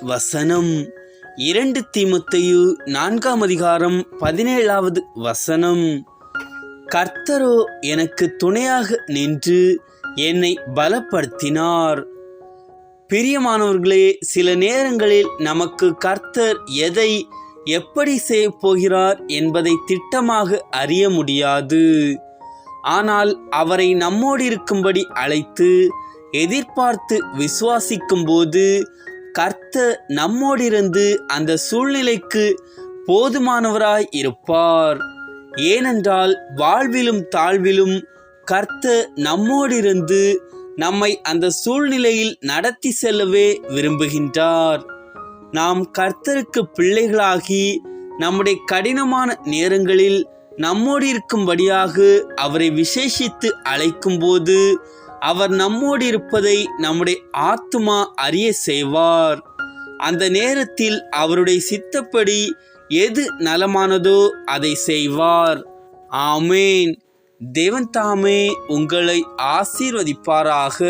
வசனம். இரண்டு தீமத்தையு நான்காம் அதிகாரம் பதினேழாவது வசனம். கர்த்தரோ எனக்கு துணையாக நின்று என்னை பலப்படுத்தினார். பிரியமானவர்களே சில நேரங்களில் நமக்கு கர்த்தர் எதை எப்படி செய்ய போகிறார் என்பதை திட்டமாக அறிய முடியாது. ஆனால் அவரை நம்மோடு இருக்கும்படி அழைத்து எதிர்பார்த்து விசுவாசிக்கும்போது கர்த்தர் நம்மோடிருந்து அந்த சூழ்நிலைக்கு போதுமானவராய் இருப்பார். ஏனென்றால் வாழ்விலும் தாழ்விலும் கர்த்தர் நம்மோடிருந்து நம்மை அந்த சூழ்நிலையில் நடத்தி செல்லவே விரும்புகின்றார். நாம் கர்த்தருக்கு பிள்ளைகளாகி நம்முடைய கடினமான நேரங்களில் நம்மோடு இருக்கும்படியாக அவரை விசேஷித்து அழைக்கும்போது அவர் நம்மோடு இருப்பதை நம்முடைய ஆத்துமா அறிய செய்வார். அந்த நேரத்தில் அவருடைய சித்தப்படி எது நலமானதோ அதை செய்வார். ஆமேன். தேவன் தாமே உங்களை ஆசீர்வதிப்பாராக.